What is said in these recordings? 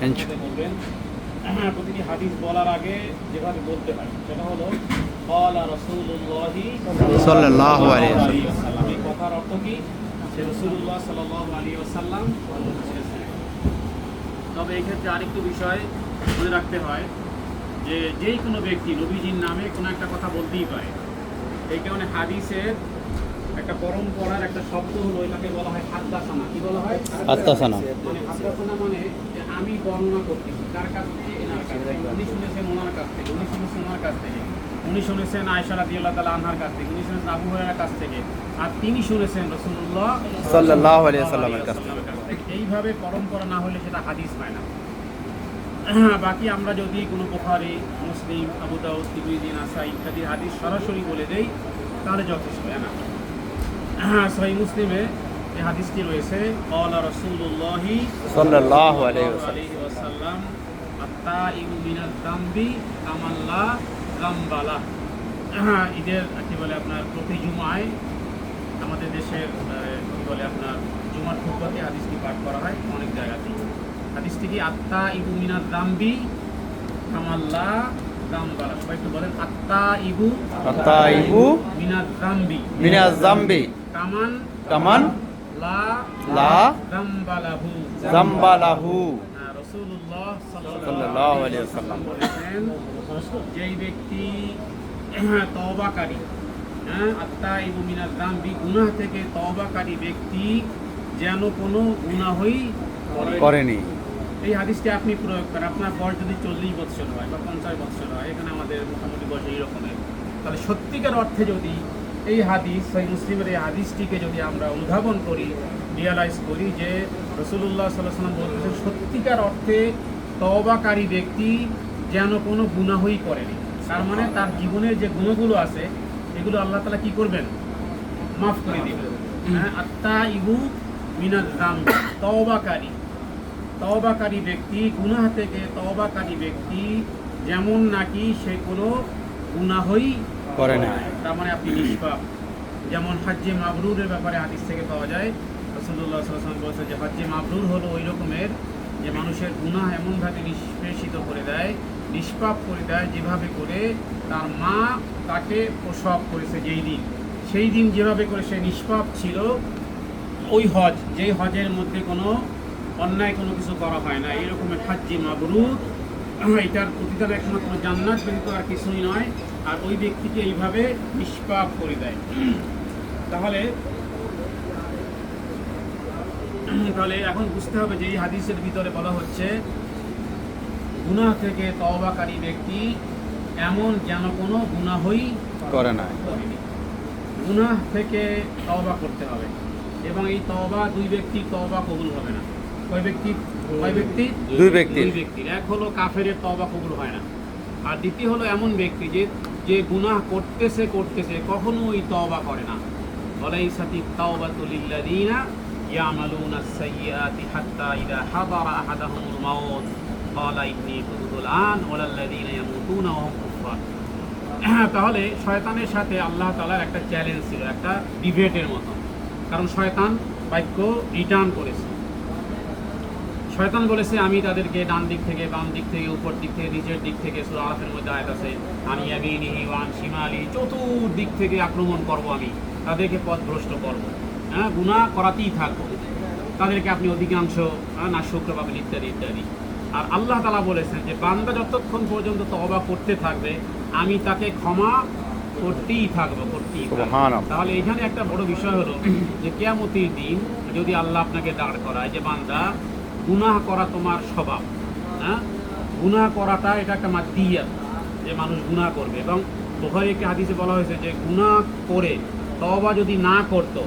বলবেন হ্যাঁ, প্রতিটি হাদিস বলার আগে যেভাবে বলতে হয় সেটা হলো কলা রসুল্লাহি সাল্লাল্লাহু আলাইহি ওয়াসাল্লাম। এই কথার অর্থ কি? যে রসুল্লাহ সাল্লাল্লাহু আলাইহি ওয়াসাল্লাম তবে এই ক্ষেত্রে আরেকটু বিষয় মনে রাখতে হয় যে যেই কোনো ব্যক্তি নবীজির নামে কোনো একটা কথা বলতেই পারে। এই কারণে হাদিসের একটা পরম্পরার একটা শব্দ হলো এটাকে বলা হয় হাদ্দাসানা। কি বলা হয়? আত্মাসানা মানে হাদ্দাসানা মানে আমি বর্ণনা করতেছি কার কাছ থেকে? এনার কাছ থেকে। উনি শুনেছেন ওনার কাছ থেকে। উনি শুনেছেন ওনার কাছ থেকে। উনি শুনেছেন আয়সা রাদিয়াল্লাহু তাআলা আনহার কাছ থেকে। উনি শুনেছেন আবু হুরায়রার কাছ থেকে। আর তিনি শুনেছেন কাছ থেকে। কাছ থেকে। এইভাবে পরম্পরা না হলে সেটা হাদিস হয় না। বাকি আমরা যদি কোনো বুখারী মুসলিম আবু দাউদ তিরমিজি নাসা ইত্যাদি হাদিস সরাসরি বলে দেই তাহলে যথেষ্ট হয় না সহি মুসলিমে এই হাদিসটি রয়েছে অলা রসুল্লাহি সাল্লাল্লাহু আলাইহি ওয়াসাল্লাম। আলাইহি আত্তা ইবু মিনাল দাম্বি কামাল্লা গাম্বালা। ঈদের কি বলে আপনার প্রতি জুমায় আমাদের দেশের কি বলে আপনার জুমার খুবতে হাদিসটি পাঠ করা হয় অনেক জায়গাতেই। হাদিসটি কি আত্মা ইবু মিনাল দাম্বি কামাল্লা গাম্বালা? সবাই একটু বলেন আত্মা ইবু আত্তাইবু মিনাল দাম্বি মিনাজ জামবি কামান কামান লা লা দাম্বালাহু। জামবালাহু রাসূলুল্লাহ সাল্লাল্লাহু আলাইহি ওয়াসাল্লাম। বলেছেন যেই ব্যক্তি তওবাকারী আত্মা যামবি গুনাহ থেকে তওবাকারী ব্যক্তি যেন কোনো গুনাহই করে করেনি। এই হাদিসটি আপনি প্রয়োগ করেন। আপনার বয়স যদি চল্লিশ বছর হয় বা পঞ্চাশ বছর হয় এখানে আমাদের মোটামুটি বয়স এই রকমের তাহলে সত্যিকার অর্থে যদি এই হাদিস সেই মুসলিমের এই হাদিসটিকে যদি আমরা অনুধাবন করি রিয়ালাইজ করি যে রসুল্লাহ সাল্লাহ সাল্লাম বলতেছেন সত্যিকার অর্থে তবাকারী ব্যক্তি যেন কোনো গুনাহই করেনি তার মানে তার জীবনের যে গুণগুলো আছে এগুলো আল্লাহ তালা কি করবেন? মাফ করে দিবেন। হ্যাঁ আত্মা ইবু মিনাজ রাম তবাকারী তওবাকারী ব্যক্তি গুনাহ থেকে তবাকারী ব্যক্তি যেমন নাকি সে কোনো গুনাহই করে না। তার মানে আপনি নিষ্পাপ। যেমন হাজ্জে মাবরুরের ব্যাপারে হাদিস থেকে পাওয়া যায় রসুল্লাহ সাল্লাম বলছে যে হাজ্জে মাবরুর হলো ওই রকমের যে মানুষের গুনাহ এমনভাবে নিষ্পেষিত করে দেয়, নিষ্পাপ করে দেয় যেভাবে করে তার মা তাকে প্রসব করেছে যেই দিন। সেই দিন যেভাবে করে সে নিষ্পাপ ছিল, ওই হজ, যেই হজের মধ্যে কোনো অন্যায় কোনো কিছু করা হয় না। এইরকমের হাজ্জি মাবরুর, এটার প্রতিদান একমাত্র জান্নাত ব্যতীত আর কিছুই নয়। আর ওই ব্যক্তিকে এইভাবে নিষ্পাপ করে দেয়। তাহলে তাহলে এখন বুঝতে হবে যে এই হাদিসের ভিতরে বলা হচ্ছে গুনাহ থেকে তওবাকারী ব্যক্তি এমন যেন কোনো গুনাহই করে না গুনাহ থেকে তওবা করতে হবে এবং এই তওবা দুই ব্যক্তির তওবা কবুল হবে না। কয় ব্যক্তি? কয় ব্যক্তি? দুই ব্যক্তির দুই ব্যক্তির এক হলো কাফেরের তওবা কবুল হয় না। আর দ্বিতীয় হলো এমন ব্যক্তি যে যে গুনাহ করতেছে করতেছে কখনো ওই তওবা করে না। ওয়ালাইসাতি তাওবাতু লিল্লাযিনা ইয়ামালুনা আস-সাইয়্যাতি হাত্তা ইযা হাদারা আহাদাহুমুল মাউত। ক্বালা ইন্নী তুবতু আন ওয়ালাল্লাযিনা ইয়ামুতুনা ওয়া হুম কুফার তাহলে শয়তানের সাথে আল্লাহ তালার একটা চ্যালেঞ্জ ছিল, একটা ডিবেটের মতো। কারণ শয়তান বাক্য রিটার্ন করেছে। শয়তান বলেছে আমি তাদেরকে ডান দিক থেকে বাম দিক থেকে উপর দিক থেকে নিচের দিক থেকে সুরা আরাফের মধ্যে আয়াত আছে আমি ইয়ামিনিহি ওয়ান শিমালি চতুর্দিক থেকে আক্রমণ করব আমি তাদেরকে পথভ্রষ্ট করব। হ্যাঁ গুণা করাতেই থাকব। তাদেরকে আপনি অধিকাংশ না শুক্র পাবেন ইত্যাদি। ইত্যাদি আর আল্লাহ তালা বলেছেন যে বান্দা যতক্ষণ পর্যন্ত তবা করতে থাকবে আমি তাকে ক্ষমা করতেই থাকব করতেই থাকব। তাহলে এখানে একটা বড় বিষয় হলো যে কেয়ামতির দিন যদি আল্লাহ আপনাকে দাঁড় করায় যে বান্দা গুনাহ করা তোমার স্বভাব হ্যাঁ? গুনাহ করাটা এটা একটা মাদ্দিয়া যে মানুষ গুনাহ করবে। এবং বোখারি একটি হাদিসে বলা হয়েছে যে গুনাহ করে তবা যদি না করতো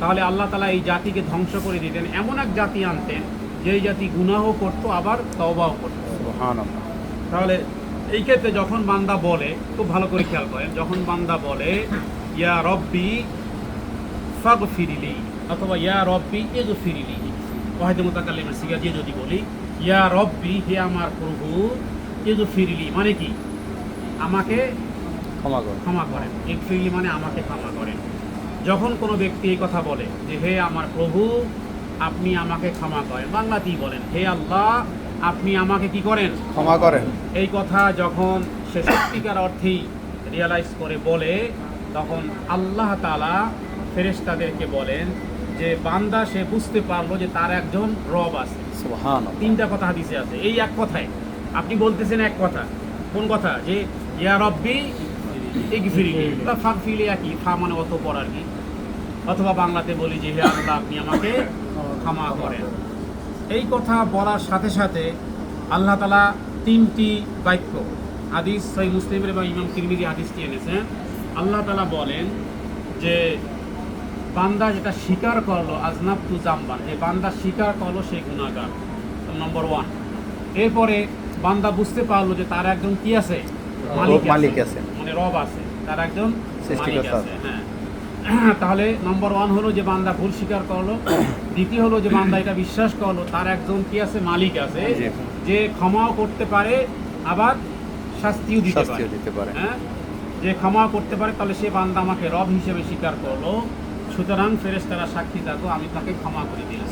তাহলে আল্লাহ তালা এই জাতিকে ধ্বংস করে দিতেন। এমন এক জাতি আনতেন যেই জাতি গুনাহ করতো আবার তবাও করতো। তাহলে এই ক্ষেত্রে যখন বান্দা বলে খুব ভালো করে খেয়াল করেন যখন বান্দা বলে ইয়া রব্বি ফাগ ফিরিলি অথবা ইয়া রব্বি এগ ফিরিলি ওয়াহিদ মোতাকাল্লিমের সিগা দিয়ে যদি বলি ইয়া রব্বি হে আমার প্রভু এগ ফিরিলি মানে কি আমাকে ক্ষমা করো। ক্ষমা করেন এগ ফিরিলি মানে আমাকে ক্ষমা করেন যখন কোনো ব্যক্তি এই কথা বলে যে হে আমার প্রভু আপনি আমাকে ক্ষমা করেন বাংলাতেই বলেন হে আল্লাহ আপনি আমাকে কি করেন ক্ষমা করেন এই কথা যখন সে সত্যিকার অর্থেই রিয়ালাইজ করে বলে তখন আল্লাহ তালা ফেরেশতাদেরকে বলেন যে বান্দা সে বুঝতে পারল যে তার একজন রব আছে। তিনটা কথা হাদিসে আছে। এই এক কথায়। আপনি বলতেছেন এক কথা। কোন কথা? যে ইয়া রব্বি বা একই। ফা মানে আর কি। অথবা বাংলাতে বলি যে হে আল্লাহ আপনি আমাকে ক্ষমা করেন। এই কথা বলার সাথে সাথে আল্লাহ তালা তিনটি বাক্য হাদিস মুসলিমের এবং ইমাম তিরমিজি হাদিসটি এনেছেন। আল্লাহ তালা বলেন যে বান্দা যেটা স্বীকার করল আজনাব তু জাম্বান যে বান্দা স্বীকার করল সে গুণাগার। নম্বর ওয়ান এরপরে বান্দা বুঝতে পারল যে তার একজন কি আছে? মালিক আছে। মানে রব আছে। তার একজন মালিক আছে। হ্যাঁ। তাহলে নম্বর ওয়ান হলো যে বান্দা ভুল স্বীকার করল। দ্বিতীয় হলো যে বান্দা এটা বিশ্বাস করল তার একজন কি আছে? মালিক আছে। যে ক্ষমাও করতে পারে আবার শাস্তিও দিতে পারে। শাস্তিও দিতে পারে। হ্যাঁ? যে ক্ষমা করতে পারে তাহলে সে বান্দা আমাকে রব হিসেবে স্বীকার করল। সুতরাং ফেরেশতারা সাক্ষী থাকো আমি তাকে ক্ষমা করে দিলাম।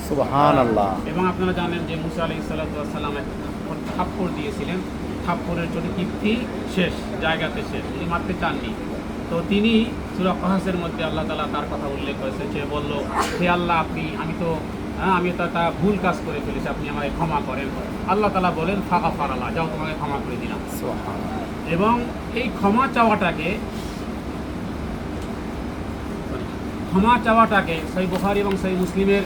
এবং আপনারা জানেন যে মুসা আলি সাল্লাম থাপ্পড় দিয়েছিলেন। থাপ্পড়ের জন্য তৃপ্তি শেষ জায়গাতে শেষ তিনি মারতে চাননি। তো তিনি সুরা কহাসের মধ্যে আল্লাহ তালা তার কথা উল্লেখ করেছে সে বলল হে আল্লাহ আপনি আমি তো হ্যাঁ, আমি তো তা ভুল কাজ করে ফেলেছি আপনি আমাকে ক্ষমা করেন। আল্লাহ তালা বলেন ফাঁকা ফারালা যাও তোমাকে ক্ষমা করে দিলাম। এবং এই ক্ষমা চাওয়াটাকে ক্ষমা চাওয়াটাকে সেই বুখারি এবং সেই মুসলিমের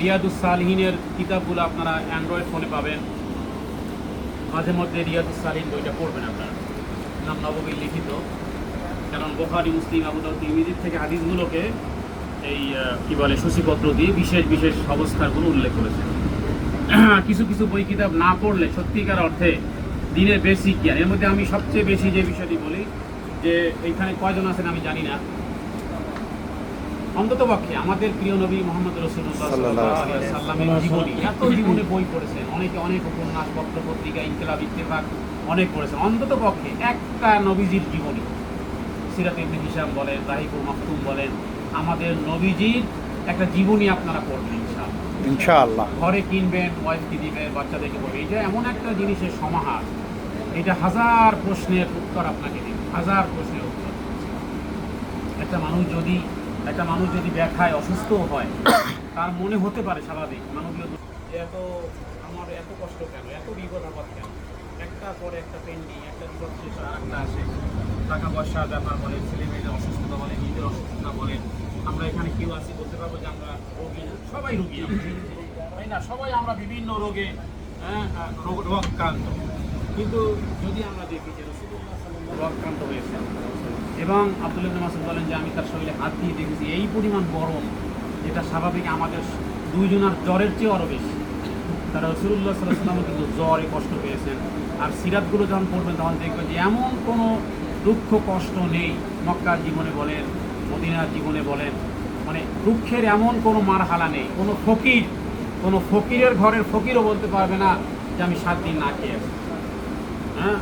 রিয়াদুস সালহিনের কিতাবগুলো আপনারা অ্যান্ড্রয়েড ফোনে পাবেন। মাঝে মধ্যে রিয়াদুস সালহিন বইটা পড়বেন আপনারা। নাম নববী লিখিত। কারণ বুখারি, মুসলিম আবু দাউদ তিরমিজির থেকে হাদিসগুলোকে এই কি বলে, সূচিপত্র দিয়ে বিশেষ বিশেষ অবস্থাগুলো উল্লেখ করেছে কিছু কিছু বই কিতাব না পড়লে সত্যিকার অর্থে দিনের বেশি জ্ঞান। এর মধ্যে আমি সবচেয়ে বেশি যে বিষয়টি বলি, যে এইখানে কয়জন আছেন আমি জানি না। অন্তত পক্ষে আমাদের প্রিয় নবী মোহাম্মদ রসুল্লাহ সাল্লাল্লাহু আলাইহি সাল্লামের জীবনী এত জীবনে বই পড়েছেন অনেকে অনেক উপন্যাস পত্র পত্রিকা ইনকেলাব ইত্তেফাক অনেক পড়েছেন। অন্তত পক্ষে একটা নবীজির জীবনী সিরাত ইবনে হিসাম বলেন রাহিবুল মাকতুম বলেন আমাদের নবীজির একটা জীবনী আপনারা পড়বেন ইনশাআল্লাহ। ইনশাআল্লাহ। ঘরে কিনবেন ওয়াইফকে দিবেন বাচ্চাদেরকে বলবেন এটা এমন একটা জিনিসের সমাহার এটা হাজার প্রশ্নের উত্তর আপনাকে দিবে হাজার প্রশ্নের উত্তর। একটা মানুষ যদি একটা মানুষ যদি ব্যাখ্যায় অসুস্থ হয় তার মনে হতে পারে স্বাভাবিক যে এত আমার এত কষ্ট কেন? এত বিপদ আপদ কেন? একটা পরে একটা পেন্ডিং একটা বিপদ শেষ হয়, আরেকটা আসে। টাকা পয়সার ব্যাপার বলে ছেলে মেয়েদের অসুস্থতা বলে নিজের অসুস্থতা বলে আমরা এখানে কেউ আছি বলতে পারব যে আমরা রোগী না। সবাই রোগী। তাই না? সবাই আমরা বিভিন্ন রোগে হ্যাঁ, রোগ রোগাক্রান্ত। কিন্তু যদি আমরা দেখি যে রসুল্লাহ রোগাক্রান্ত হয়েছেন এবং আব্দুল্লাহ ইবনে মাসুদ বলেন যে আমি তার শরীরে হাত দিয়ে দেখেছি, এই পরিমাণ গরম যেটা স্বাভাবিক আমাদের দুইজনের জ্বরের চেয়ে আরও বেশি। তারা রসুল্লাহ সাল্লাহ কিন্তু জ্বরে কষ্ট পেয়েছেন। আর সিরাতগুলো যখন পড়বেন, তখন দেখবেন যে এমন কোনো দুঃখ, কষ্ট নেই। মক্কার জীবনে বলেন, মদিনার জীবনে বলেন মানে দুঃখের এমন কোনো মারহালা নেই। কোনো ফকির, কোনো ফকিরের ঘরের ফকিরও বলতে পারবে না যে আমি সাত দিন না খেয়ে হ্যাঁ?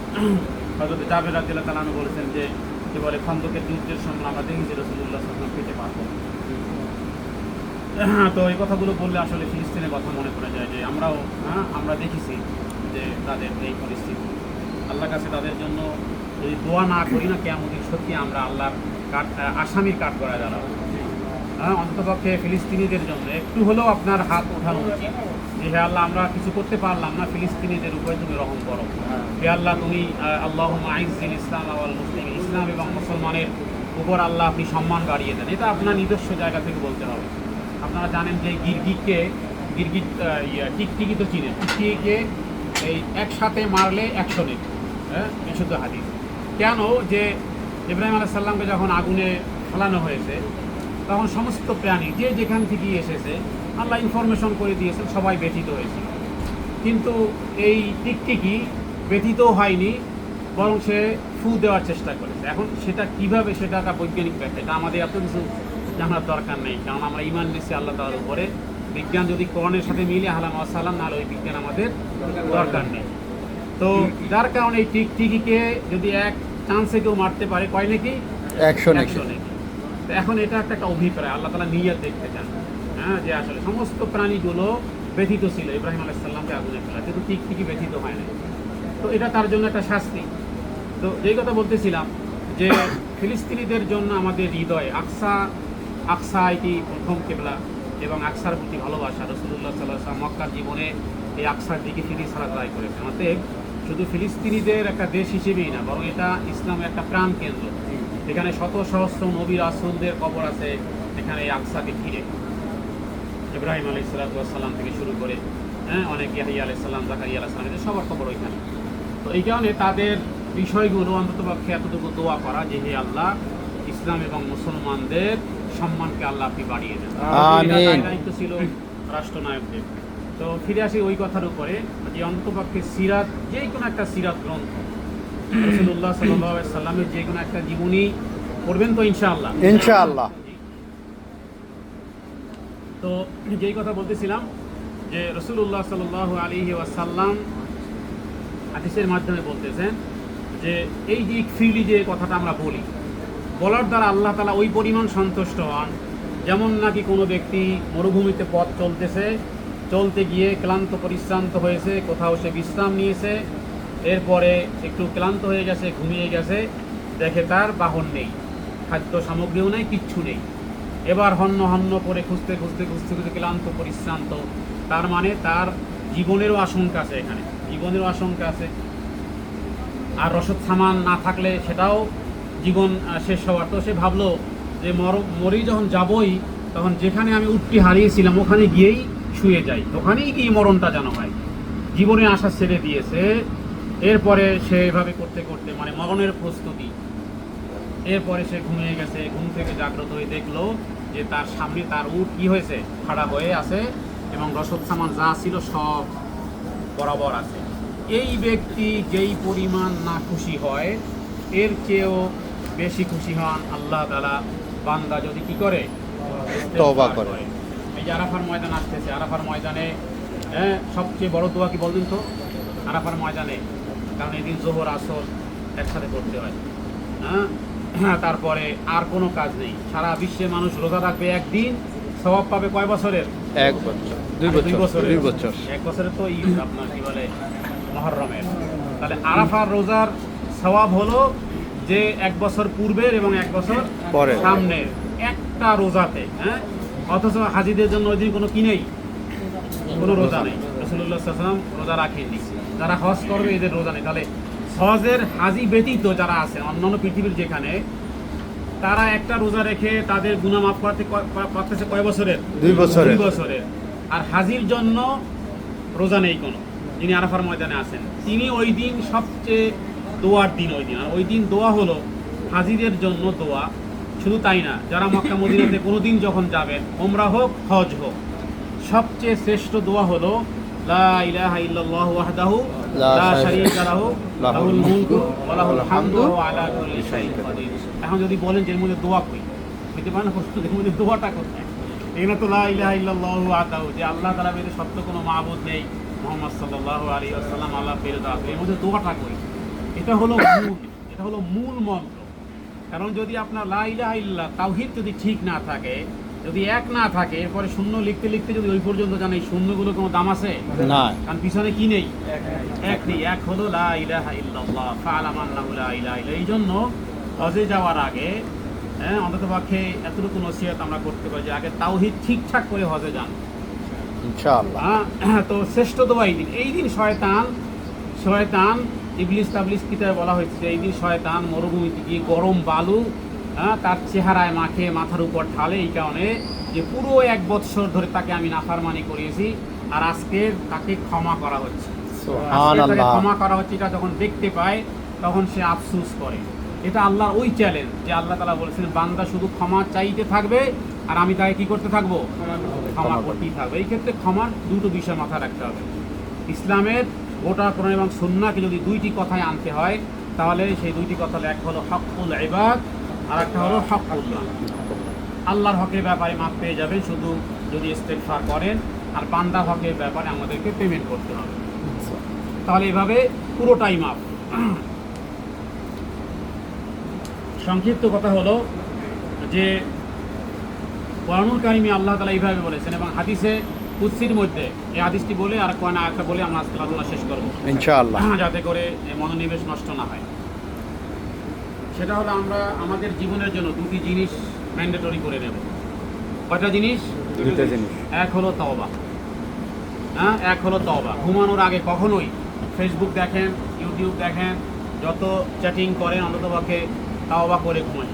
হয়তো জাবের রাজিল্লাহ তালানু বলেছেন যে কি বলে খন্দকের সময় আমরা দেখেছি রসুল্লাহ সাল্লাম পেটে পারব তো এই কথাগুলো বললে আসলে ফিলিস্তিনের কথা মনে পড়ে যায় যে আমরাও হ্যাঁ আমরা দেখেছি যে তাদের এই পরিস্থিতি। আল্লাহর কাছে তাদের জন্য যদি দোয়া না করি না কেমন সত্যি আমরা আল্লাহর কাঠ আসামির কাঠ করা দাঁড়াবো। হ্যাঁ অন্তপক্ষে ফিলিস্তিনিদের জন্য একটু হলেও আপনার হাত ওঠানো উচিত। যে হে আল্লাহ আমরা কিছু করতে পারলাম না ফিলিস্তিনিদের উপরে তুমি রহম করো। হে আল্লাহ তুমি আল্লাহ আইজিল ইসলাম আওয়াল মুসলিম ইসলাম এবং মুসলমানের উপর আল্লাহ আপনি সম্মান বাড়িয়ে দেন। এটা আপনার নিজস্ব জায়গা থেকে বলতে হবে। আপনারা জানেন যে গিরগিটকে গিরগিট ইয়ে, টিকটিকি তো চিনে টিকটিকিকে এই একসাথে মারলে একশো নেই হ্যাঁ বিশুদ্ধ হাদিস। কেন? যে ইব্রাহিম আলাহ সাল্লামকে যখন আগুনে ফেলানো হয়েছে তখন সমস্ত প্রাণী যে যেখান থেকেই এসেছে আল্লাহ ইনফরমেশন করে দিয়েছেন সবাই ব্যথিত হয়েছে। কিন্তু এই টিকটিকি ব্যথিত হয়নি বরং সে ফু দেওয়ার চেষ্টা করেছে। এখন সেটা কীভাবে সেটা একটা বৈজ্ঞানিক ব্যাখ্যা। এটা আমাদের এত কিছু জানার দরকার নেই কারণ আমরা ইমান নিচ্ছি আল্লাহ তালার উপরে। বিজ্ঞান যদি করণের সাথে মিলে আহলাম আসালাম নাহলে ওই বিজ্ঞান আমাদের দরকার নেই। তো যার কারণে এই টিকটিকিকে যদি এক চান্সে কেউ মারতে পারে কয় নাকি? একশো নাকি? একশো নাকি। তো এখন এটা একটা একটা অভিপ্রায় আল্লাহ তালা নিয়ে দেখতে চান। হ্যাঁ যে আসলে সমস্ত প্রাণীগুলো ব্যথিত ছিল ইব্রাহিম আলাইসাল্লামকে আগুনে ফেলা। কিন্তু ঠিক ঠিকই ব্যথিত হয় না তো এটা তার জন্য একটা শাস্তি। তো যেই কথা বলতেছিলাম যে ফিলিস্তিনিদের জন্য আমাদের হৃদয় আকসা আকসা এটি প্রথম কেবলা এবং আকসার প্রতি ভালোবাসা। রসুল্লাহ সাল্লাহ মক্কার জীবনে এই আকসার দিকে ফিরে সারা ট্রাই করেছেন। অতএব শুধু ফিলিস্তিনিদের একটা দেশ হিসেবেই না বরং এটা ইসলামের একটা প্রাণ কেন্দ্র। এখানে শত সহস্র নবী রাসুলদের কবর আছে এখানে এই আকসাকে ঘিরে। ইব্রাহিম আলী সালাতাম থেকে শুরু করে হ্যাঁ অনেক ইয়াহিয়া আলাইসাল্লাম জাকারিয়া আলাইসালাম এদের সবার খবর ওইখানে। তো এই কারণে তাদের বিষয়গুলো অন্তত পক্ষে এতটুকু দোয়া করা যে হে আল্লাহ ইসলাম এবং মুসলমানদের সম্মানকে আল্লাহ আপনি বাড়িয়ে দেন। দায়িত্ব ছিল রাষ্ট্রনায়কদের। তো ফিরে আসি ওই কথার উপরে যে অন্ততপক্ষে সিরাত যে কোনো একটা সিরাত গ্রন্থ রসুল্লাহ সাল্লাহ সাল্লামের যে কোনো একটা জীবনী পড়বেন তো ইনশাআল্লাহ। ইনশাআল্লাহ। তো যেই কথা বলতেছিলাম যে রসুল্লাহ সাল আলী ওয়াসাল্লাম হাদিসের মাধ্যমে বলতেছেন যে এই যে ফ্রিলি যে কথাটা আমরা বলি, বলার দ্বারা আল্লাহ তালা ওই পরিমাণ সন্তুষ্ট হন যেমন নাকি কোনো ব্যক্তি মরুভূমিতে পথ চলতেছে, চলতে গিয়ে ক্লান্ত পরিশ্রান্ত হয়েছে, কোথাও সে বিশ্রাম নিয়েছে, এরপরে একটু ক্লান্ত হয়ে গেছে, ঘুমিয়ে গেছে, দেখে তার বাহন নেই, খাদ্য সামগ্রীও নেই, কিচ্ছু নেই। এবার হন্য হন্য করে খুঁজতে খুঁজতে খুঁজতে খুঁজতে ক্লান্ত, পরিশ্রান্ত। তার মানে তার জীবনেরও আশঙ্কা আছে এখানে। জীবনেরও আশঙ্কা আছে। আর রসদ সামান না থাকলে সেটাও জীবন শেষ হওয়ার। তো সে ভাবলো যে মর মরি যখন যাবই, তখন যেখানে আমি উঠটি হারিয়েছিলাম, ওখানে গিয়েই শুয়ে যাই। ওখানেই গিয়ে মরণটা যেন হয়? জীবনে আশা ছেড়ে দিয়েছে। এরপরে সে এভাবে করতে করতে মানে মরণের প্রস্তুতি। এরপরে সে ঘুমিয়ে গেছে, ঘুম থেকে জাগ্রত হয়ে দেখল যে তার সামনে তার উট কি হয়েছে? খাড়া হয়ে আছে এবং রসদ সামান যা ছিল সব বরাবর আছে। এই ব্যক্তি যেই পরিমাণ না খুশি হয় এর চেয়েও বেশি খুশি হন আল্লাহ তালা বান্দা যদি কি করে। এই যে আরাফার ময়দান আসতেছে আরাফার ময়দানে হ্যাঁ সবচেয়ে বড় দোয়া কি বলবেন তো? আরাফার ময়দানে কারণ এদিন জোহর আসর একসাথে করতে হয়। হ্যাঁ তারপরে আর কোনো কাজ নেই। সারা বিশ্বে মানুষ রোজা রাখবে একদিন স্বভাব পাবে কয় বছরের? এক বছর দুই বছর দুই বছর। এক বছরে তো ঈদ আপনার কি বলে মহরমের। তাহলে আরাফার রোজার সওয়াব হলো যে এক বছর পূর্বের এবং এক বছর পরে। সামনের একটা রোজাতে হ্যাঁ? অথচ হাজিদের জন্য ওই দিন কোনো কি নেই? কোনো রোজা নেই। রসুল্লাহ সাল্লাম রোজা রাখেননি। যারা হজ করবে এদের রোজা নেই। তাহলে হজের হাজি ব্যতীত যারা আছে অন্যান্য পৃথিবীর যেখানে তারা একটা রোজা রেখে তাদের গুণা মাফ করতে করতেছে কয় বছরের? দুই বছরের। দুই বছরের। আর হাজির জন্য রোজা নেই কোনো। যিনি আরাফার ময়দানে আছেন। তিনি ওই দিন সবচেয়ে দোয়ার দিন ওই দিন। আর ওই দিন দোয়া হলো হাজিদের জন্য দোয়া। শুধু তাই না যারা মক্কা মদিনাতে কোনো দিন যখন যাবেন ওমরা হোক হজ হোক সবচেয়ে শ্রেষ্ঠ দোয়া হলো লা লা শারীকা শারীকা লাহু লাহুল লাহুল মুলকু ওয়া লাহুল হামদু হামদু ওয়া আলা কুল্লি শাইইন কাদির। এখন যদি বলেন যে এর মধ্যে দোয়া কই হইতে পারে না প্রশ্ন এর মধ্যে দোয়াটা কোথায়? এখানে তো লা ইলাহা ইল্লাল্লাহু ওয়াহদাহু যে আল্লাহ তাআলা সত্য কোনো মাবুদ নেই মুহাম্মদ সাল্লাল্লাহু আলাইহি ওয়াসাল্লাম আল্লাহ পেরে দাও এর মধ্যে দোয়াটা কই এটা হলো মূল এটা হলো মূল মন্ত্র। কারণ যদি আপনার লা ইলাহা ইল্লাহ তাওহীদ যদি ঠিক না থাকে যদি এক না থাকে এরপরে শূন্য লিখতে লিখতে যদি ওই পর্যন্ত জানে এই শূন্যগুলো কোনো দাম আছে? না। কারণ পিছনে কি নেই? এক নেই। এক হলো লা ইলাহা ইল্লাল্লাহ লা ইলাহা ইল্লা এই জন্য হজে যাওয়ার আগে হ্যাঁ অন্তত পক্ষে এতটুকু নসিহত আমরা করতে পারি যে আগে তাওহীদ ঠিকঠাক করে হজে যান। ইনশাআল্লাহ। হ্যাঁ, তো শ্রেষ্ঠ দোয়া এই দিন। এই দিন শয়তান শয়তান ইবলিস তাবলিস কিতাবে বলা হয়েছে যে এই দিন শয়তান মরুভূমিতে গিয়ে গরম বালু হ্যাঁ, তার চেহারায় মাখে মাথার উপর ঢালে এই কারণে যে পুরো এক বৎসর ধরে তাকে আমি নাফারমানি করিয়েছি আর আজকে তাকে ক্ষমা করা হচ্ছে। ক্ষমা করা হচ্ছে এটা যখন দেখতে পায় তখন সে আফসুস করে। এটা আল্লাহর ওই চ্যালেঞ্জ যে আল্লাহ তালা বলেছেন বান্দা শুধু ক্ষমা চাইতে থাকবে আর আমি তাকে কি করতে থাকব? ক্ষমা করতেই থাকবে। এই ক্ষেত্রে ক্ষমার দুটো বিষয় মাথায় রাখতে হবে। ইসলামের গোটা কোরআন এবং সুন্নাকে যদি দুইটি কথায় আনতে হয় তাহলে সেই দুইটি কথা এক হলো হকুল ইবাদ আর একটা হলো হকুল্লাহ আল্লাহর হকের ব্যাপারে মাপ পেয়ে যাবে শুধু যদি ইস্তেগফার করেন আর বান্দা হকের ব্যাপারে আমাদেরকে পেমেন্ট করতে হবে। তাহলে এভাবে পুরোটাই মাপ। সংক্ষিপ্ত কথা হলো যে কোরআনুল কারিমে আল্লাহ তালা এইভাবে বলেছেন এবং হাদিসে কুৎসির মধ্যে এই হাদিসটি বলে আর কয়েন আরেকটা বলে আমরা আজকে আলোচনা শেষ করব। ইনশাআল্লাহ। যাতে করে মনোনিবেশ নষ্ট না হয়। সেটা হলো আমরা আমাদের জীবনের জন্য দুটি জিনিস ম্যান্ডেটরি করে নেব। কয়টা জিনিস? দুটো জিনিস। এক হলো তওবা। হ্যাঁ? এক হলো তওবা। ঘুমানোর আগে কখনোই ফেসবুক দেখেন ইউটিউব দেখেন যত চ্যাটিং করেন অন্ততপক্ষে তাওবা করে ঘুমাই।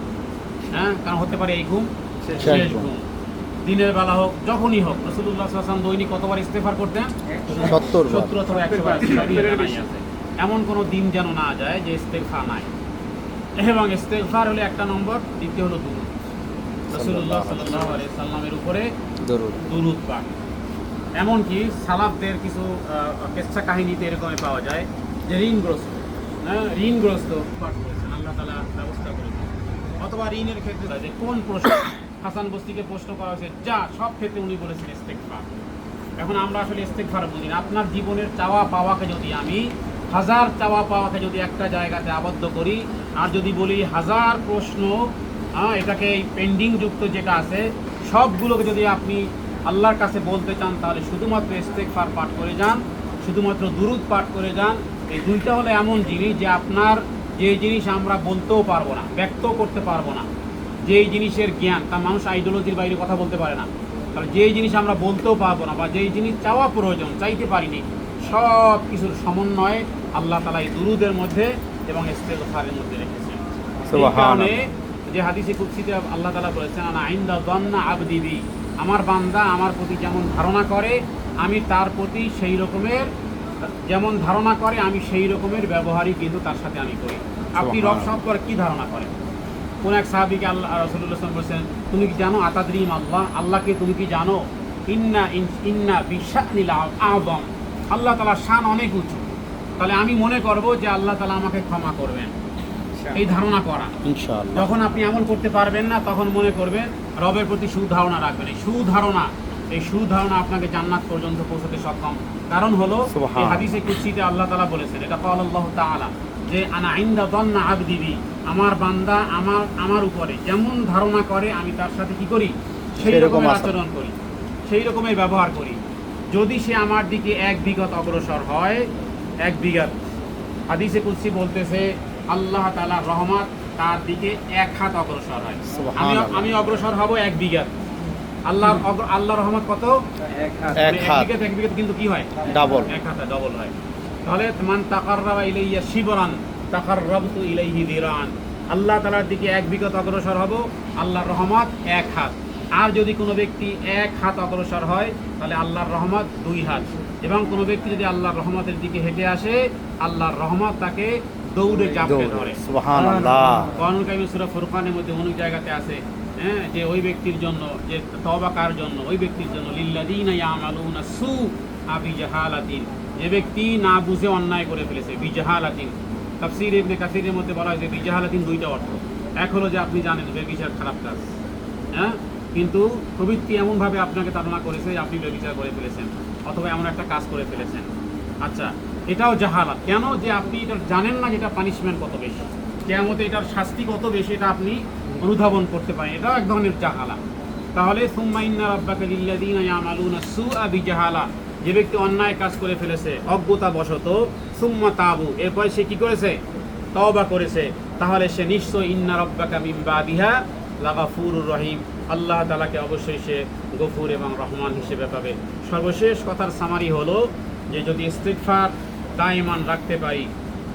হ্যাঁ? কারণ হতে পারে এই ঘুম শেষ শেষ ঘুম। দিনের বেলা হোক যখনই হোক রসুল্লাহ আসলাম দৈনিক কতবার ইস্তেফার করতেন? সত্তর সত্তর অথবা একশো। এমন কোনো দিন যেন না যায় যে ইস্তেফা নাই। এবং ইস্তেফার হলো একটা নম্বর দ্বিতীয় হলো দুরুদ। রসুল্লাহ সাল্লাহ আলি সাল্লামের উপরে দরুদ। দুরুদ পাক এমনকি সালাফদের কিছু কেচ্ছা কাহিনীতে এরকমই পাওয়া যায় যে ঋণগ্রস্ত। হ্যাঁ ঋণগ্রস্ত পাঠ করেছেন আল্লাহ তালা ব্যবস্থা করেছেন অথবা ঋণের ক্ষেত্রে যে কোন প্রশ্ন হাসান বস্তিকে প্রশ্ন করা হয়েছে যা সব ক্ষেত্রে উনি বলেছেন ইস্তেকফার এখন আমরা আসলে ইস্তেকফার বুঝি না। আপনার জীবনের চাওয়া পাওয়াকে যদি আমি হাজার চাওয়া পাওয়াকে যদি একটা জায়গাতে আবদ্ধ করি আর যদি বলি হাজার প্রশ্ন হ্যাঁ, এটাকে এই পেন্ডিং যুক্ত যেটা আছে সবগুলোকে যদি আপনি আল্লাহর কাছে বলতে চান তাহলে শুধুমাত্র ইস্তেকফার পাঠ করে যান শুধুমাত্র দুরুদ পাঠ করে যান। এই দুইটা হলো এমন জিনিস যে আপনার যে জিনিস আমরা বলতেও পারব না ব্যক্ত করতে পারব না। যেই জিনিসের জ্ঞান তা মানুষ আইডিওলজির বাইরে কথা বলতে পারে না। তাহলে যেই জিনিস আমরা বলতেও পারব না বা যেই জিনিস চাওয়া প্রয়োজন চাইতে পারিনি সব কিছুর সমন্বয়ে আল্লাহ তালা এই দুরুদের মধ্যে এবং ইস্তেগফারের মধ্যে রেখেছেন। কারণে যে হাদিসে কুৎসিতে আল্লাহ তালা বলেছেন আনা আইন্দা দন্না আবদিবি আমার বান্দা আমার প্রতি যেমন ধারণা করে আমি তার প্রতি সেই রকমের যেমন ধারণা করে আমি সেই রকমের ব্যবহারই কিন্তু তার সাথে আমি করি। আপনি রব সম্পর্কে কী ধারণা করেন? কোন এক সাহাবিকে আল্লাহ রসুল্লাহ বলছেন তুমি কি জানো আতাদ্রিম আল্লাহ? আল্লাহকে তুমি কি জানো? ইন্না ইন্না বিশ্বাস বিশ্বানিল আবম আল্লাহ তালা শান অনেক উঁচু। তাহলে আমি মনে করব যে আল্লাহ তালা আমাকে ক্ষমা করবেন। এই ধারণা করা। যখন আপনি এমন করতে পারবেন না তখন মনে করবেন রবের প্রতি সুধারণা রাখবেন। এই সুধারণা এই সুধারণা আপনাকে জান্নাত পর্যন্ত পৌঁছতে সক্ষম। কারণ হলো এই হাদিসে কুৎসিতে আল্লাহ তালা বলেছেন এটা পাল আল্লাহ তাআলা যে আনা আইন্দা দন্না আবদিবি আমার বান্দা আমার আমার উপরে যেমন ধারণা করে আমি তার সাথে কি করি? সেই সেই রকম রকমের আচরণ। আচরণ করি। সেই রকমের ব্যবহার করি। যদি সে আমার দিকে এক বিগত অগ্রসর হয় এক বিঘাত হাদিসে কুৎসি বলতেছে আল্লাহ তাআলার রহমত তার দিকে এক হাত অগ্রসর হয়। আমি আমি অগ্রসর হব এক বিঘাত আল্লাহর অগ্র- আল্লাহর রহমত কত? এক হাত। এক বিঘাত কিন্তু কি হয়? ডাবল। এক হাতে ডবল হয়। তাহলে মান তাকাররাবা ইলাইয়া শিবরান তাকাররাবতু ইলাইহি দিরান। আল্লাহ তাআলার দিকে এক বিগত অগ্রসর হব আল্লাহর রহমত এক হাত। আর যদি কোনো ব্যক্তি এক হাত অগ্রসর হয় তাহলে আল্লাহর রহমত দুই হাত। এবং কোনো ব্যক্তি যদি আল্লাহর রহমতের দিকে হেঁটে আসে আল্লাহর রহমত তাকে দৌড়ে চাপড়ে ধরে। সুবহানাল্লাহ। কোরআনুল ফুরকানের মধ্যে অনেক জায়গাতে আছে হ্যাঁ যে ওই ব্যক্তির জন্য যে তওবা কার জন্য? ওই ব্যক্তির জন্য। ইয়ামালুনা সু আবি জাহালাতিন যে ব্যক্তি না বুঝে অন্যায় করে ফেলেছে বিজাহালাতিন। তাফসীর ইবনে কাসিরের মধ্যে বলা হয়েছে বিজাহালাতিন দুইটা অর্থ। এক হলো যে আপনি জানেন বেবিচার খারাপ কাজ হ্যাঁ কিন্তু প্রবৃত্তি এমনভাবে আপনাকে তাড়না করেছে যে আপনি বেবিচার করে ফেলেছেন। অথবা এমন একটা কাজ করে ফেলেছেন। আচ্ছা এটাও জাহালাত। কেন যে আপনি এটা জানেন না যেটা পানিশমেন্ট কত বেশি? কেমতে এটার শাস্তি কত বেশি এটা আপনি অনুধাবন করতে পারেন। এটাও এক ধরনের জাহালা তাহলে সুম্মা ইন্না রাব্বাকা ইয়ামালুনা সুআ বিজাহালা। যে ব্যক্তি অন্যায় কাজ করে ফেলেছে অজ্ঞতা বশত সুম্মা তাবু। এরপর সে কি করেছে? তওবা করেছে। তাহলে সে নিশ্চয় ইন্না রব্বাকা মিন বাদিহা লাগাফুরুর রহিম। আল্লাহ তাআলাকে অবশ্যই সে গফুর এবং রহমান হিসেবে পাবে। সর্বশেষ কথার সামারি হলো যে যদি ইস্তিগফার দায়মান রাখতে পারি,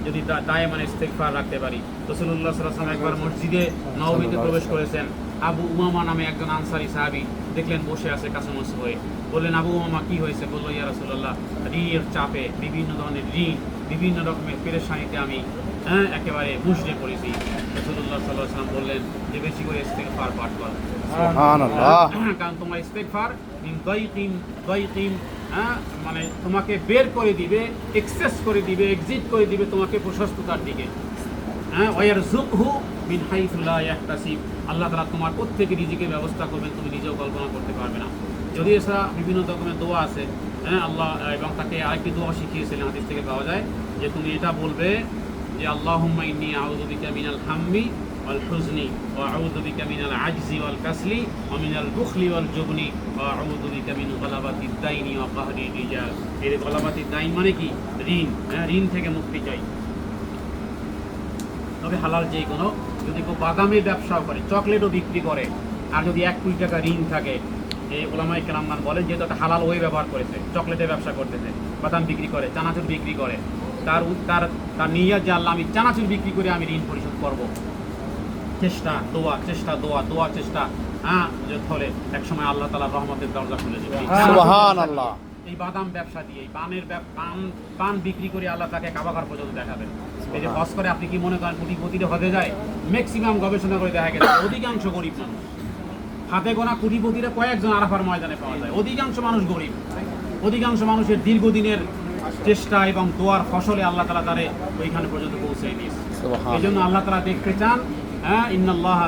যদি দায়মান ইস্তিগফার রাখতে পারি, রাসূলুল্লাহ সাল্লাল্লাহু আলাইহি একবার মসজিদে নববীতে প্রবেশ করেছেন। আবু উমামা নামে একজন আনসারি সাহাবী দেখলেন বসে আছে কাছামস হয়ে। বললেন, আবু উমামা, কি হয়েছে? বলল, ইয়া রাসূলুল্লাহ, ঋণের চাপে বিভিন্ন ধরনের ঋণ, বিভিন্ন রকমের পেরেশানিতে আমি হ্যাঁ একেবারে মুষড়ে পড়েছি। রাসূলুল্লাহ সাল্লাল্লাহু আলাইহি ওয়াসাল্লাম বললেন যে বেশি করে ইস্তিগফার পাঠ কর। কারণ তোমার ইস্তেগফার মিন দাইকিন দাইকিন হ্যাঁ মানে তোমাকে বের করে দিবে এক্সেস করে দিবে এক্সিট করে দিবে তোমাকে প্রশস্ততার দিকে। হ্যাঁ ওয়ার জুকহু মিন হাইথু লা ইয়াহতাসিব আল্লাহ তাআলা তোমার প্রত্যেকে রিজিকের ব্যবস্থা করবেন তুমি নিজেও কল্পনা করতে পারবে না। যদি এছাড়া বিভিন্ন রকমের দোয়া আছে হ্যাঁ আল্লাহ এবং তাকে আরেকটি দোয়া শিখিয়েছিলেন হাদিস থেকে পাওয়া যায় যে তুমি এটা বলবে যে ও মানে হ্যাঁ, তবে হালাল যে কোনো, যদি কেউ বাদামের ব্যবসাও করে, চকলেটও বিক্রি করে, আর যদি এক কুড়ি টাকা ঋণ থাকে এই ওলামাই কেরামমান বলেন যেহেতু একটা হালাল ওয়ে ব্যবহার করেছে, চকলেটের ব্যবসা করতেছে, বাদাম বিক্রি করে, চানাচুর বিক্রি করে তার তার তার নিয়ে যে আল্লাহ আমি চানাচুর বিক্রি করে আমি ঋণ পরিশোধ করব। চেষ্টা দোয়া চেষ্টা দোয়া দোয়া চেষ্টা হ্যাঁ যে ফলে একসময় আল্লাহ তালা রহমতের দরজা খুলে দেবে এই বাদাম ব্যবসা দিয়ে এই পানের পান পান বিক্রি করে আল্লাহ তাকে কাবাকার পর্যন্ত দেখাবেন। এই যে হজ করে আপনি কি মনে করেন কোটিপতিতে হতে যায়? ম্যাক্সিমাম গবেষণা করে দেখা গেছে অধিকাংশ গরিব মানুষ। হাতে গোনা কোটিপতিরা কয়েকজন আরাফার ময়দানে পাওয়া যায়। অধিকাংশ মানুষ গরিব। অধিকাংশ মানুষের দীর্ঘদিনের চেষ্টা এবং দোয়ার ফসলে আল্লাহ তালা তারে ওইখানে পর্যন্ত পৌঁছে দিয়েছে। এই জন্য আল্লাহ তালা দেখতে চান হ্যাঁ ইন্নাল্লাহ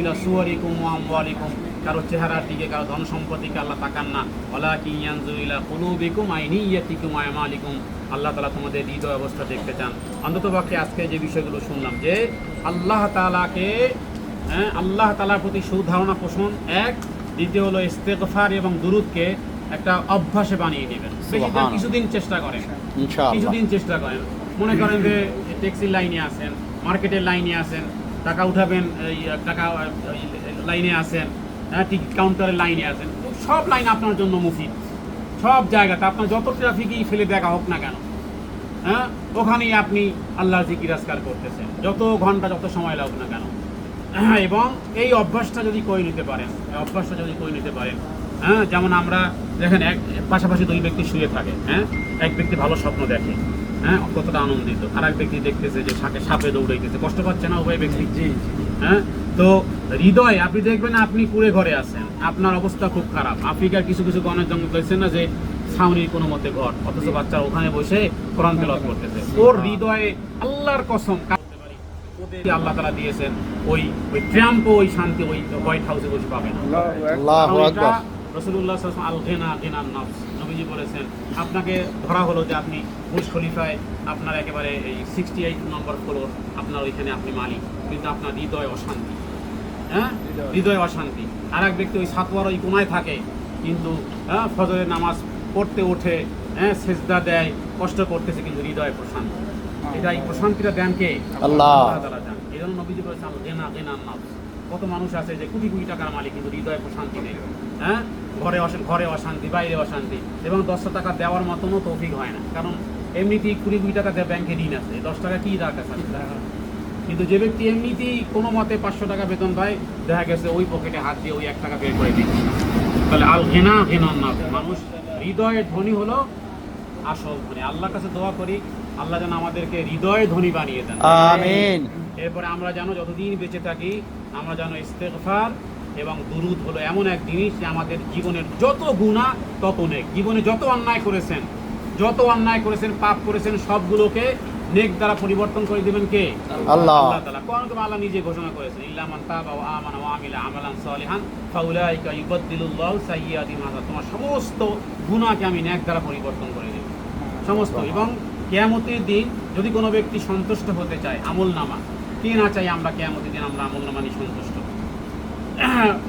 ইলা সুওয়ারিকুম ওয়া আমওয়ালিকুম। কারও চেহারার দিকে কারও ধন সম্পত্তিকে আল্লাহ তাকান না। ওয়ালাকিন ইয়ানজুরু ইলা কুলুবিকুম আইনিয়াতিকুম ওয়া আমালিকুম। আল্লাহ তাআলা তোমাদের হৃদয় অবস্থা দেখতে চান। অন্ততপক্ষে আজকে যে বিষয়গুলো শুনলাম যে আল্লাহ তাআলাকে হ্যাঁ আল্লাহ তাআলার প্রতি সুধারণা পোষণ এক। দ্বিতীয় হলো ইস্তেগফার এবং দুরুদকে একটা অভ্যাসে বানিয়ে নেবেন বেশি কিছুদিন চেষ্টা করেন। কিছুদিন চেষ্টা করেন। মনে করেন যে ট্যাক্সির লাইনে আছেন মার্কেটের লাইনে আছেন টাকা উঠাবেন টাকা লাইনে আছেন হ্যাঁ টিকিট কাউন্টারের লাইনে আছেন। সব লাইন আপনার জন্য মুফিদ। সব জায়গাতে আপনার যত ট্রাফিকই ফেলে দেখা হোক না কেন হ্যাঁ ওখানেই আপনি আল্লাহর জিকির আজকার করতেছেন। যত ঘণ্টা যত সময় লাগুক না কেন। হ্যাঁ, এবং এই অভ্যাসটা যদি করে নিতে পারেন অভ্যাসটা যদি করে নিতে পারেন হ্যাঁ যেমন আমরা দেখেন এক পাশাপাশি দুই ব্যক্তি শুয়ে থাকে হ্যাঁ? এক ব্যক্তি ভালো স্বপ্ন দেখে হ্যাঁ? কতটা আনন্দিত। আর এক ব্যক্তি দেখতেছে যে সাপে সাপে দৌড়াইতেছে। কষ্ট পাচ্ছে না উভয় ব্যক্তি? হ্যাঁ? তো হৃদয় আপনি দেখবেন আপনি কুড়ে ঘরে আছেন। আপনার অবস্থা খুব খারাপ। আফ্রিকার কিছু কিছু গণের জঙ্গল দেখছেন না যে ছাউনির কোনো মতে ঘর অথচ বাচ্চা ওখানে বসে কোরআন তেলাওয়াত করতেছে। ওর হৃদয়ে আল্লাহর কসম আল্লাহ তালা দিয়েছেন ওই ওই ট্রাম্প ওই শান্তি ওই হোয়াইট হাউসে বসে পাবেন আল্লাহু আকবার। রসুল্লাহ আল ঘেনা ঘেনার নফস নবীজি বলেছেন আপনাকে ধরা হলো যে আপনি বুশ খলিফায় আপনার একেবারে এই সিক্সটি এইট নম্বর ফ্লোর আপনার ওইখানে আপনি মালিক কিন্তু আপনার হৃদয় অশান্তি। হ্যাঁ? হৃদয়। অশান্তি। আর এক ব্যক্তি ওই সাতোয়ার ওই কোনায় থাকে কিন্তু হ্যাঁ ফজরের নামাজ পড়তে ওঠে হ্যাঁ সেজদা দেয় কষ্ট করতেছে কিন্তু হৃদয় প্রশান্তি। এটা এই প্রশান্তিটা দেন কে? আল্লাহ। এই জন্য নবীজি বলেছেন আল ঘেনা ঘেনার নফস। কত মানুষ আছে যে কোটি কোটি টাকার মালিক, কিন্তু হৃদয়ে প্রশান্তি নেই। হ্যাঁ? ঘরে ঘরে অশান্তি, বাইরে অশান্তি। এবং দশশো টাকা দেওয়ার মতনও তৌফিক হয় না। কারণ এমনিতেই কুড়ি কোটি টাকা ব্যাংকে ঋণ আছে। দশ টাকা কি রাখা কিন্তু যে ব্যক্তি এমনিতেই কোনো মতে পাঁচশো টাকা বেতন পায়, দেখা গেছে ওই পকেটে হাত দিয়ে ওই এক টাকা বের করে দিচ্ছে। তাহলে আল ঘেনা ঘেনার না মানুষ হৃদয়ের ধনী হলো আসল ধনী। আল্লাহর কাছে দোয়া করি, আল্লাহ যেন আমাদেরকে হৃদয়ে ধনী বানিয়ে দেন। আমিন। এরপরে আমরা যেন যতদিন বেঁচে থাকি আমরা যেন ইস্তেগফার এবং দুরুদ হলো এমন এক জিনিস যে আমাদের জীবনের যত গুণা তত নেক। জীবনে যত অন্যায় করেছেন যত অন্যায় করেছেন পাপ করেছেন সবগুলোকে নেক দ্বারা পরিবর্তন করে দিবেন কে? আল্লাহ। আল্লাহ তাআলা। কোরআন কারিমে আল্লাহ নিজে ঘোষণা করেছেন ইল্লা মান তাবা ওয়া আমানা ওয়া আমিলা আমালান সালিহান ফাউলাইকা ইউবাদদিলুল্লাহু সাইয়্যাতিহিম হাসানাত তোমার সমস্ত গুনাহকে আমি নেক দ্বারা পরিবর্তন করে দেব। সমস্ত। এবং কেয়ামতের দিন যদি কোনো ব্যক্তি সন্তুষ্ট হতে চায় আমল নামা কে না চাই আমরা কেয়ামতের দিন আমরা আমল নামা নিয়ে সন্তুষ্ট।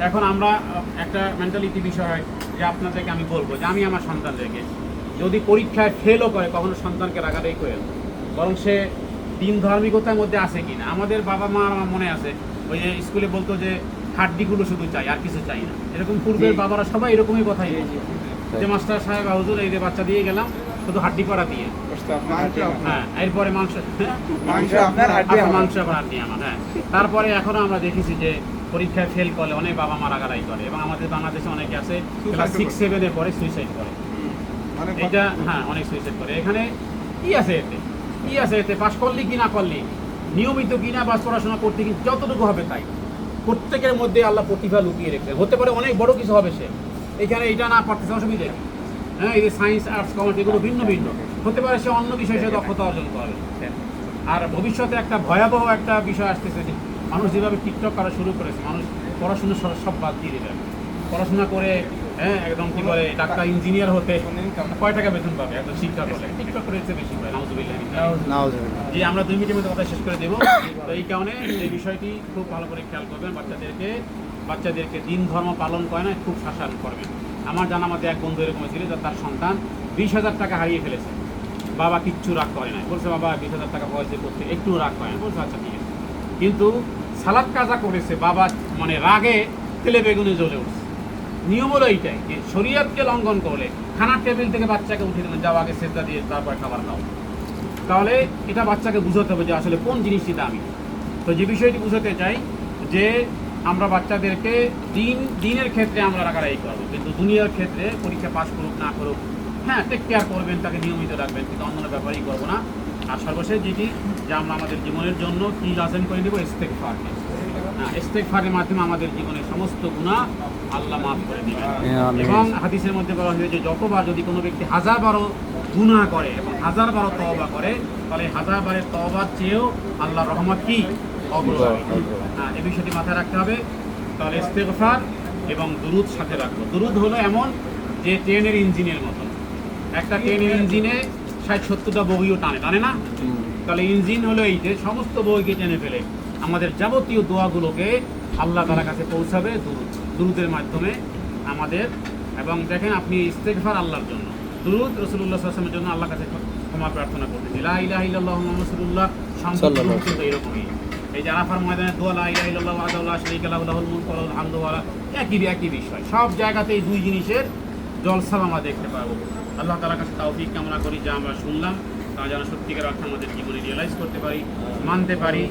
এখন আমরা একটা মেন্টালিটি বিষয় যে আপনাদেরকে আমি বলব যে আমি আমার সন্তানদেরকে যদি পরীক্ষায় ফেলও করে কখনো সন্তানকে রাগাটাই করে না। বরং সে দিন ধার্মিকতার মধ্যে আছে কিনা? আমাদের বাবা মা আমার মনে আছে ওই যে স্কুলে বলতো যে হাড্ডিগুলো শুধু চাই আর কিছু চাই না। এরকম পূর্বের বাবারা সবাই এরকমই কথাই যে মাস্টার সাহেব বা হুজুর এই যে বাচ্চা দিয়ে গেলাম শুধু হাড্ডি করা দিয়ে। হ্যাঁ এরপরে মাংস। মাংস আপনার, হাড্ডি আচ্ছা, মাংস আবার হাড্ডি আমার হ্যাঁ। তারপরে এখনও আমরা দেখেছি যে পরীক্ষায় ফেল করলে অনেক বাবা মা রাগারাই করে এবং আমাদের বাংলাদেশে অনেকে আছে ক্লাস সিক্স করে। সেভেনে পরে সুইসাইড করে। এটা হ্যাঁ অনেক সুইসাইড করে। এখানে কি আছে এতে? কি আছে এতে? পাশ করলি কি না করলি? নিয়মিত কিনা বাস পড়াশোনা করতে কি যতটুকু হবে তাই? প্রত্যেকের মধ্যে আল্লাহ প্রতিভা লুকিয়ে রেখেছে। হতে পারে অনেক বড় কিছু হবে সে। এখানে এটা না পারতেছে অসুবিধা? কি হ্যাঁ এই যে সায়েন্স আর্টস কমার্স এগুলো ভিন্ন ভিন্ন। হতে পারে সে অন্য বিষয়ে সে দক্ষতা অর্জন করবে আর ভবিষ্যতে একটা ভয়াবহ একটা বিষয় আসতেছে যে মানুষ যেভাবে টিকটক করা শুরু করেছে, মানুষ পড়াশোনা সব- বাদ দিয়ে দেবে। পড়াশোনা করে হ্যাঁ একদম কি বলে, ডাক্তার ইঞ্জিনিয়ার হতে কয় টাকা বেতন পাবে একদম শিক্ষা করলে টিকটক করেছে বেশি নাউজুবিল্লাহ আমরা দুই মিনিটের মধ্যে কথা শেষ করে দেবো। তো এই কারণে এই বিষয়টি খুব ভালো করে খেয়াল করবেন, বাচ্চাদেরকে বাচ্চাদেরকে দিন ধর্ম পালন করে না, খুব শাসন করবেন। আমার জানা মধ্যে এক বন্ধু এরকম ছিল যে তার সন্তান বিশ হাজার টাকা হারিয়ে ফেলেছে। বাবা কিচ্ছু রাগ করে না বলছে, বাবা, বিশ হাজার টাকা পয়সা করতে একটু রাগ করে না। বলছে আচ্ছা ঠিক আছে। কিন্তু সালাদ কাজা করেছে, বাবা মানে রাগে তেলে বেগুনে জ্বলে উঠছে। নিয়ম হলো এইটাই যে শরীয়তকে লঙ্ঘন করলে খানার টেবিল থেকে বাচ্চাকে উঠিয়ে দেবেন, যাও আগে সেজদা দিয়ে তারপর খাবার খাও। তাহলে এটা বাচ্চাকে বুঝাতে হবে যে আসলে কোন জিনিসটি দামি। তো যে বিষয়টি বুঝাতে চাই যে আমরা বাচ্চাদেরকে দিন দিনের ক্ষেত্রে আমরা রাখারাই করব কিন্তু দুনিয়ার ক্ষেত্রে পরীক্ষা পাস করুক না করুক হ্যাঁ টেক কেয়ার করবেন তাকে নিয়মিত রাখবেন কিন্তু অন্য ব্যাপারই করব না। আর সর্বশেষ যেটি যে আমরা আমাদের জীবনের জন্য কি লাজেন করে নেব? ইস্তেক ফারকে ইস্তেক ফারের মাধ্যমে আমাদের জীবনের সমস্ত গুণা আল্লাহ মাফ করে দেবেন। এবং হাদিসের মধ্যে বলা হয়েছে যে যতবার যদি কোনো ব্যক্তি হাজার বারো গুনাহ করে এবং হাজার বারো তওবা করে তাহলে হাজার বারের তওবার চেয়েও আল্লাহ রহমত কি? এই বিষয়টি মাথায় রাখতে হবে। তাহলে এবং দুরুদ সাথে রাখব। দুরুদ হলো এমন যে ট্রেনের ইঞ্জিনের মতন। একটা ট্রেনের ইঞ্জিনে ষাট সত্তরটা বগিও টানে। টানে না? তাহলে ইঞ্জিন হলো এই যে সমস্ত বইকে টেনে ফেলে। আমাদের যাবতীয় দোয়াগুলোকে আল্লাহ তালার কাছে পৌঁছাবে দুরুদ। দুরুদের মাধ্যমে আমাদের এবং দেখেন আপনি ইস্তেগফার আল্লাহর জন্য। দুরুদ রসুল্লাহ আসলামের জন্য আল্লাহ কাছে ক্ষমা প্রার্থনা করতেছি। লা ইলাহা রাসূলুল্লাহ। সাল্লাল্লাহু সম্পূর্ণ এরকমই। এই যে আরাফার ময়দানে শারীকা মুলকু একই একই বিষয়। সব জায়গাতে এই দুই জিনিসের জলসাল আমরা দেখতে পাবো। আল্লাহ তালার কাছে তৌফিক কামনা করি যা আমরা শুনলাম তা যেন সত্যিকার অর্থে আমাদের জীবনে রিয়েলাইজ করতে পারি মানতে পারি।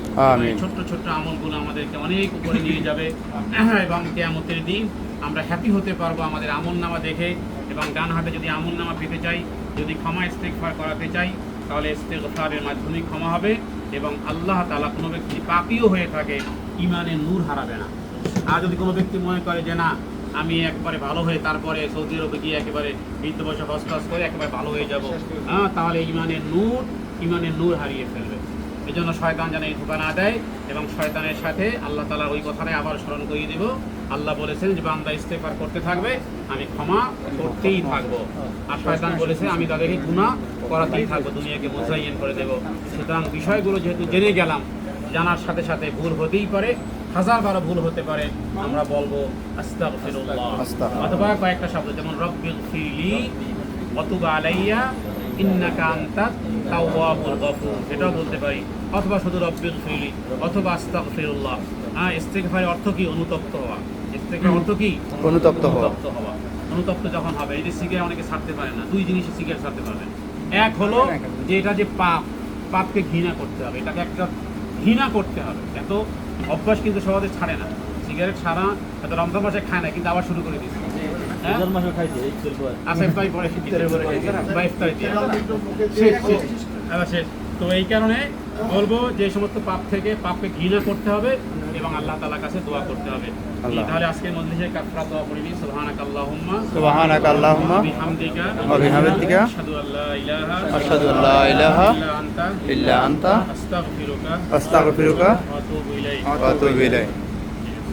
এই ছোট্ট ছোট্ট আমলগুলো আমাদেরকে অনেক উপরে নিয়ে যাবে। এবং কেয়ামতের দিন আমরা হ্যাপি হতে পারব আমাদের আমল নামা দেখে। এবং ডান হাতে যদি আমল নামা পেতে চাই যদি ক্ষমা ইস্তেকফার করাতে চাই তাহলে ইস্তেকফারের মাধ্যমে ক্ষমা হবে এবং আল্লাহ তালা কোনো ব্যক্তি পাপিও হয়ে থাকে ইমানের নূর হারাবে না। আর যদি কোনো ব্যক্তি মনে করে যে না, আমি একবারে ভালো হয়ে তারপরে সৌদি আরবে গিয়ে একেবারে বৃদ্ধ বয়সে হস্তবাস করে একেবারে ভালো হয়ে যাব হ্যাঁ তাহলে ইমানের নূর ইমানের নূর হারিয়ে ফেলবে। এই জন্য শয়তান যেন এই ধোকা না দেয় এবং শয়তানের সাথে আল্লাহ তালা ওই কথাটাই আবার স্মরণ করিয়ে দেব। আল্লাহ বলেছেন যে বান্দা ইস্তেফার করতে থাকবে আমি ক্ষমা করতেই থাকব। আর শয়তান বলেছে আমি তাদেরকে গুণা করাতেই থাকব দুনিয়াকে মোজাইন করে দেব। সুতরাং বিষয়গুলো যেহেতু জেনে গেলাম জানার সাথে সাথে ভুল হতেই পারে হাজার বারো ভুল হতে পারে আমরা বলব। অথবা কয়েকটা শব্দ যেমন রব্বিল ফিরলি অতুবা আলাইয়া ইন্নাকা আনতাত তাওয়াবুল গফুর। এটাও বলতে পারি। অথবা শুধু রব্বিল ফিরলি অথবা আস্তাগফিরুল্লাহ। হ্যাঁ ইস্তেগফারের অর্থ কি? অনুতপ্ত হওয়া। ইস্তেগফারের অর্থ কি? অনুতপ্ত হওয়া। অনুতপ্ত যখন হবে এই যে সিগারেট অনেকে ছাড়তে পারে না দুই জিনিসে সিগারেট ছাড়তে পারবেন এক হলো যে এটা যে পাপ পাপকে ঘৃণা করতে হবে এটাকে একটা ঘৃণা করতে হবে। এত অভ্যাস কিন্তু সহজে ছাড়ে না। সিগারেট ছাড়া এত রমজান মাসে খায় না কিন্তু আবার শুরু করে দিচ্ছে ইফতারি পরে ইফতারি পরে বা ইফতারি দিয়ে। শেষ শেষ আবার শেষ। তো এই কারণে বলব যে সমস্ত পাপ থেকে পাপকে ঘৃণা করতে হবে এবং আল্লাহ তালা কাছে দোয়া করতে হবে। তাহলে আজকে মজলিসে কাফরা দোয়া করিনি সুবহানাক আল্লাহুম্মা সুবহানাক আল্লাহুম্মা বিহামদিকা। ওয়া বিহামদিকা। আশহাদু আল্লা ইলাহা আশহাদু আল্লা ইলাহা ইল্লা আনতা। ইল্লা আনতা। আস্তাগফিরুকা। আস্তাগফিরুকা। ওয়া আতুবু ইলাইক। ওয়া আতুবু ইলাইক।